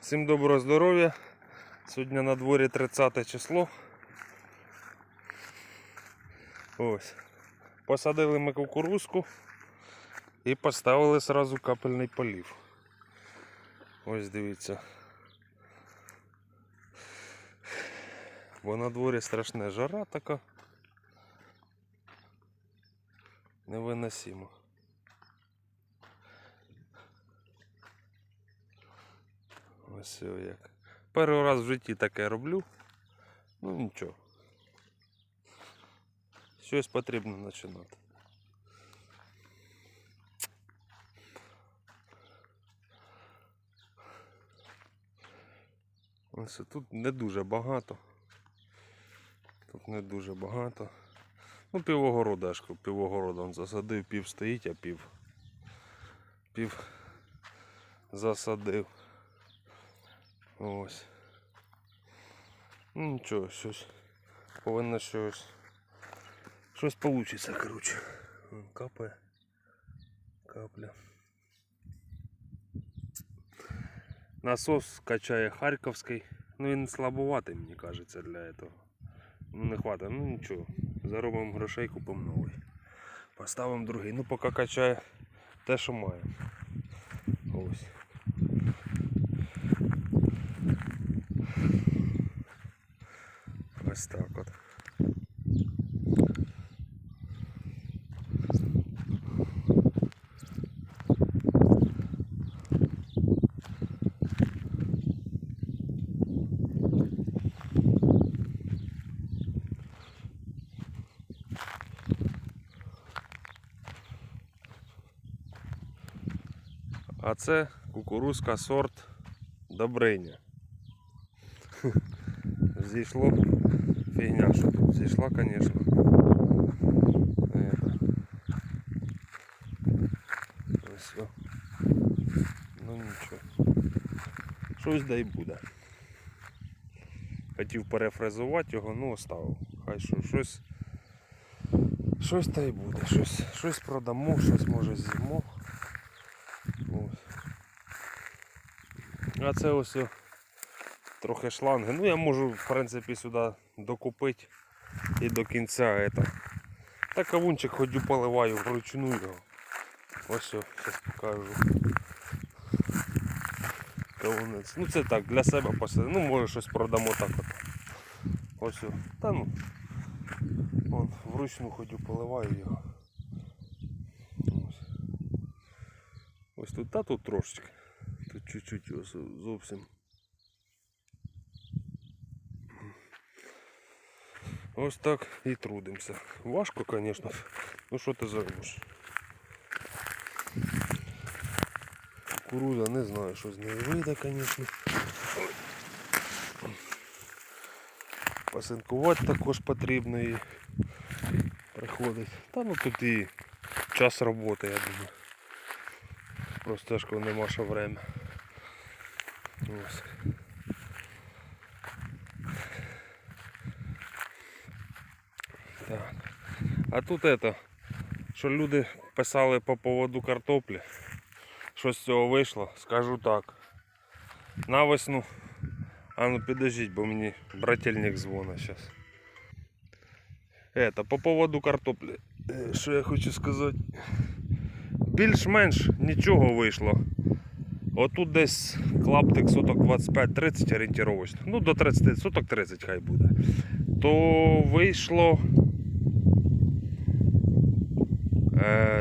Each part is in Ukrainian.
Всім доброго здоров'я. Сьогодні на дворі 30 число. Ось. Посадили ми кукурузку і поставили сразу капельний полів. Ось дивіться. Бо на дворі страшна жара така. Невиносимо. Ось як. Перший раз в житті таке роблю. Ну нічого. Щось потрібно починати. Ось тут не дуже багато. Тут не дуже багато. Ну, півогорода ж півогорода он засадив, пів стоїть, а пів. Пів засадив. Ось. Ну нічого, щось. Повинно щось. Щось получиться, коротше. Капає. Капля. Насос качає Харківський. Ну він слабоватий, мені кажеться, для этого. Ну не хватить, ну нічого. Заробимо грошей, купимо новий. Поставимо другий. Ну поки качає те, що має. Ось. Ось так от. А це кукурузка сорт Добриня. Зійшло фігня, що тут зійшла, звісно. Ось. о. Ну нічого. Щось да й буде. Хотів перефрезувати його, ну оставив. Хай що щось. Щось та й буде. Щось, щось продамо, щось може з'їмо. А це ось трохи шланги. Ну я можу в принципі сюди докупити і до кінця это. Та кавунчик ходю поливаю вручну його. Ось о, зараз покажу. Кавунець. Ну це так, для себе посадити. Ну може щось продамо так от. Ось о. Та ну. Вон, вручну ходю поливаю його. Ось. Ось тут, та тут трошечки. Тут чуть-чуть зовсім. Ось так і трудимося. Важко, звісно. Ну що ти зробиш? Кукуруза, не знаю, що з нею вийде, звісно. Пасинкувати також потрібно і приходить. Та ну тут і час роботи, я думаю. Просто ж коли нема що время. Ось. Так. А тут это, що люди писали по поводу картоплі. Що з цього вийшло, скажу так. На весну. А ну підождіть, бо мені брательник дзвонить зараз. Это, по поводу картоплі. Е, Що я хочу сказати? більш-менш нічого вийшло. Отут десь клаптик соток 25-30 орієнтировочно. Ну до 30, соток 30 хай буде. То вийшло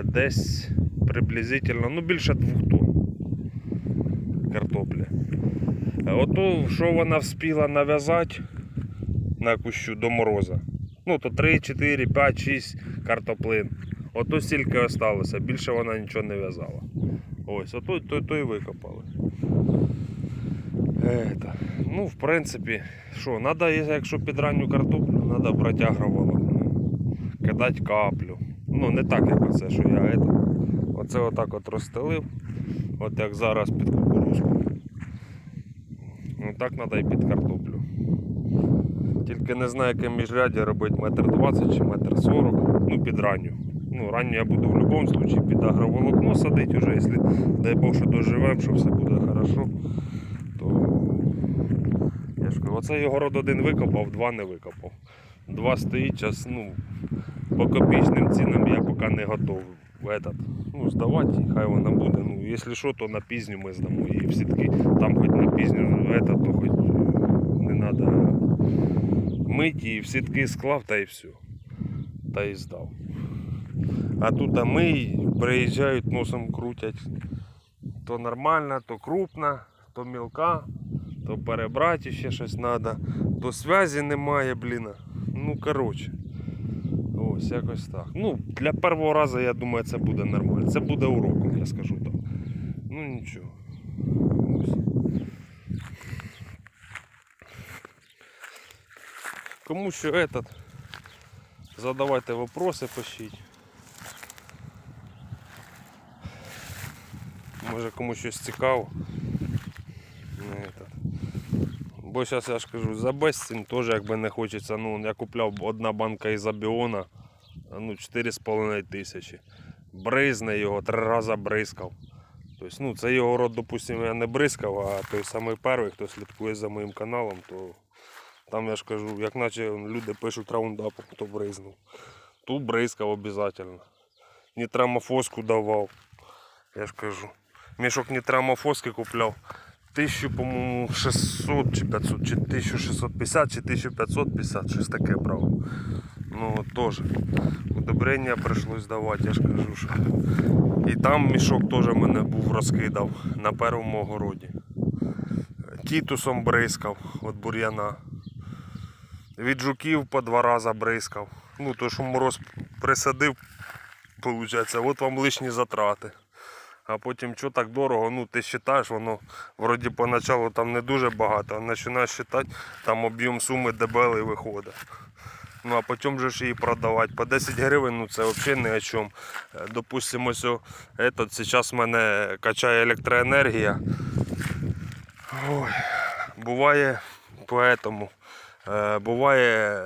десь приблизительно, ну більше 2 тонн картоплі. Е, Ото, що вона вспіла нав'язати на кущу до мороза. Ну, то 3, 4, 5, 6 картоплин. Ото стільки осталося, більше вона нічого не в'язала. Ось, ото то, то і викопали. Это. Ну, в принципі, що, треба, якщо під ранню картоплю, треба брати агроволокно. Кидати каплю. Ну, не так, як оце, що я это. Оце отак от розстелив. От як зараз під кукурузку. Отак треба і під картоплю. Тільки не знаю, яке міжряддя робити метр двадцять чи метр сорок, ну під ранню. Ну, ранню я буду в будь-якому випадку під агроволокно садити вже, якщо дай Бог, що доживемо, що все буде хорошо, то Оце його род один викопав, два не викопав. Два стоїть час, ну, по копійчним цінам я поки не готов этот, ну, здавати, хай вона буде. Ну, якщо що, то на пізню ми здамо її в сітки. Там хоч на пізню, этот, то хоч не треба мити її, в сітки склав та і все. Та і здав. А тут ми приїжджають, носом крутять. То нормальна, то крупна, то мілка, то перебрати ще щось треба, то зв'язі немає, блін. Ну, коротше. Ось якось так. Ну, для першого разу, я думаю, це буде нормально. Це буде уроком, я скажу так. Ну нічого. Ось. Кому що этот, задавайте вопроси, пишіть. Може комусь щось цікаво. Ну. Бо зараз я ж кажу, за безцінь теж якби не хочеться. Ну, я купляв одна банка із абіона, ну 4,5 тисячі. Бризне його, три рази бризкав. Тобто, ну, це його род, допустимо, я не бризкав, а той самий перший, хто слідкує за моїм каналом, то там я ж кажу, як наче люди пишуть раундапом, хто бризнув. Тут бризкав обов'язково. Нітрамофоску давав. Я ж кажу. Мішок нітрамофоски купляв. 1000, по-моєму, 600 чи 500, чи 1650, чи 1550, щось таке брав. Ну от теж. Удобрення прийшлось давати, я ж кажу, що. І там мішок теж мене був розкидав на першому огороді. Тітусом бризкав від бур'яна. Від жуків по два рази бризкав. Ну, то що мороз присадив, виходить, от вам лишні затрати. А потім що так дорого, ну ти вважаєш, воно вроді поначалу там не дуже багато, а починаєш вважати, там об'єм суми дебелий виходить. Ну а потім же ж її продавати. По 10 гривень ну це взагалі ні о чому. Е, Допустимо, ось этот, зараз в мене качає електроенергія. Ой, буває по этому. Е, буває.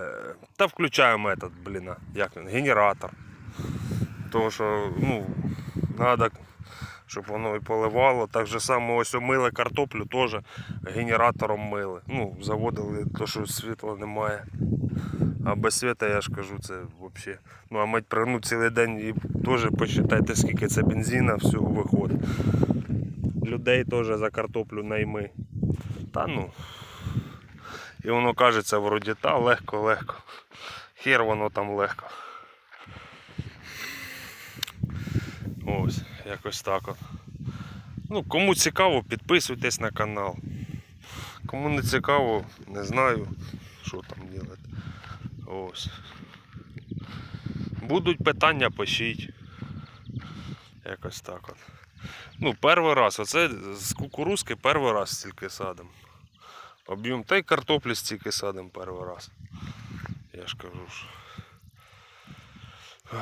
Та включаємо этот, блін, а, як він, генератор. Тому що, ну, треба, щоб воно і поливало. Так же само ось мили картоплю теж генератором мили. Ну, заводили, то що світла немає. А без світа я ж кажу, це взагалі. Ну а мать пригну цілий день і теж посчитайте, скільки це бензина всього виходить. Людей теж за картоплю найми. Та ну. І воно кажеться вроді та легко, легко. Хер воно там легко. Ось, якось так от. Ну, кому цікаво, підписуйтесь на канал. Кому не цікаво, не знаю, що там робити. Ось. Будуть питання, пишіть. Якось так от. Ну, перший раз, оце з кукурузки перший раз стільки садимо. Об'єм та й картоплі стільки садимо перший раз. Я ж кажу. Ой.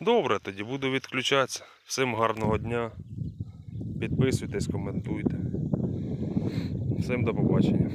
Добре, тоді буду відключатися. Всім гарного дня. Підписуйтесь, коментуйте. Всім до побачення.